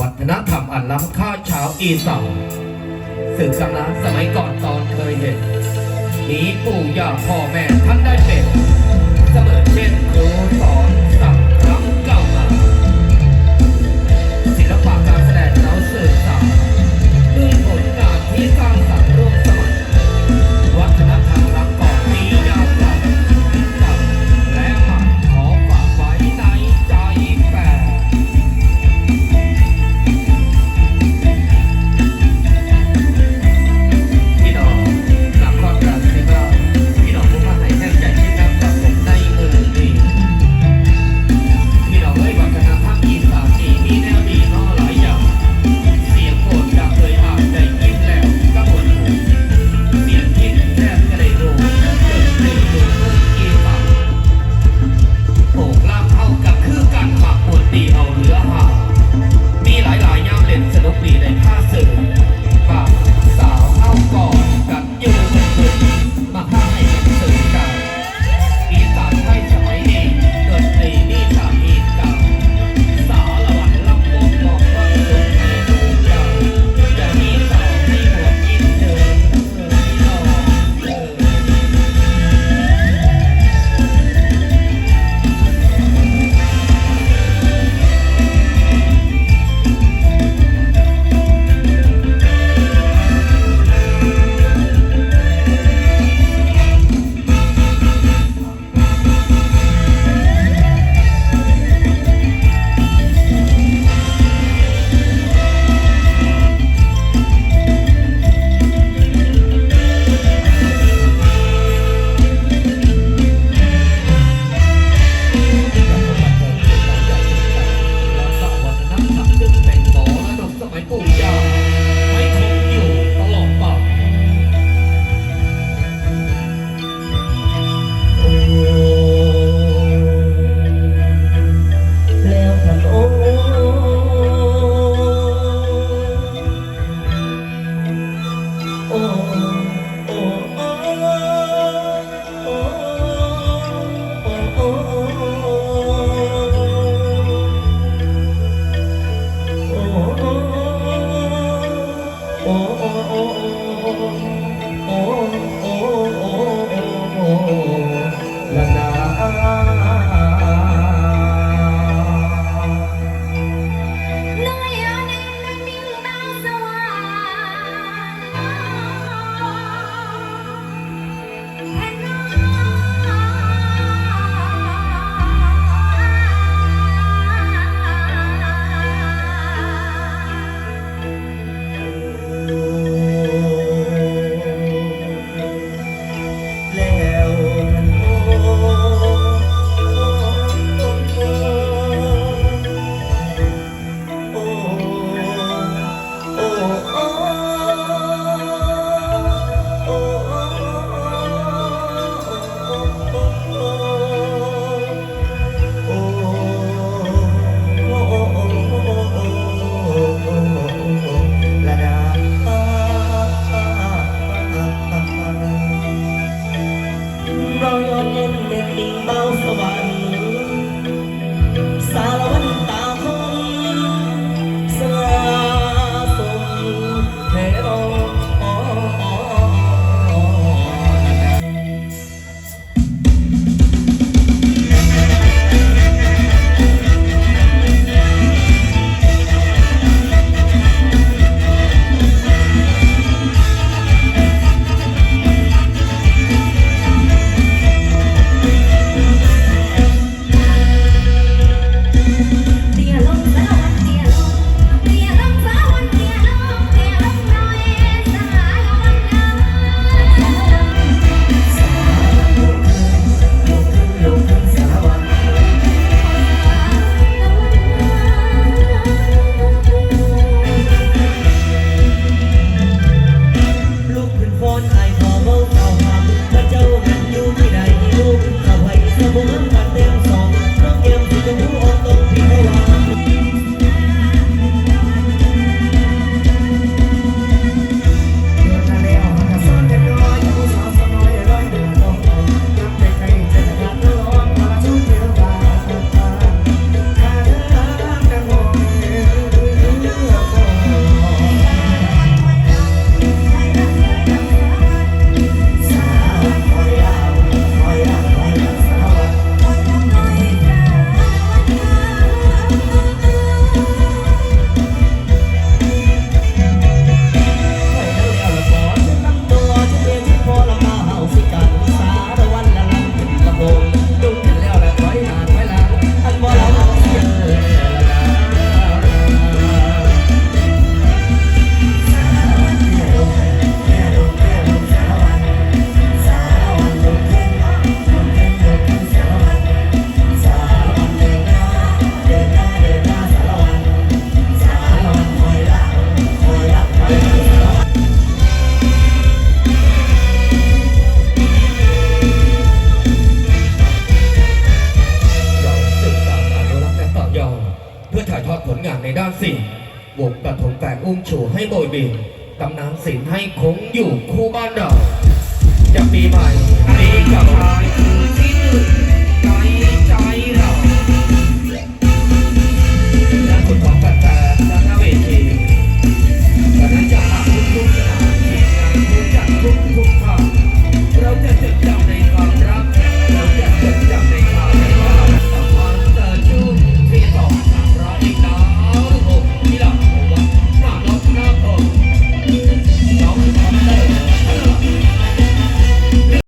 วัฒนธรรมอันล้ำค่าชาวอีสานสืบตำนานสมัยก่อนตอนเคยเห็นมีปู่ย่าพ่อแม่ท่านได้เป็น เสมือนเช่นครูสอน วงกระทงแตกอุ้มชูให้โบยบินตำนานศิลป์ให้คงอยู่คู่บ้านเราจะปีใหม่ปีกับท้าย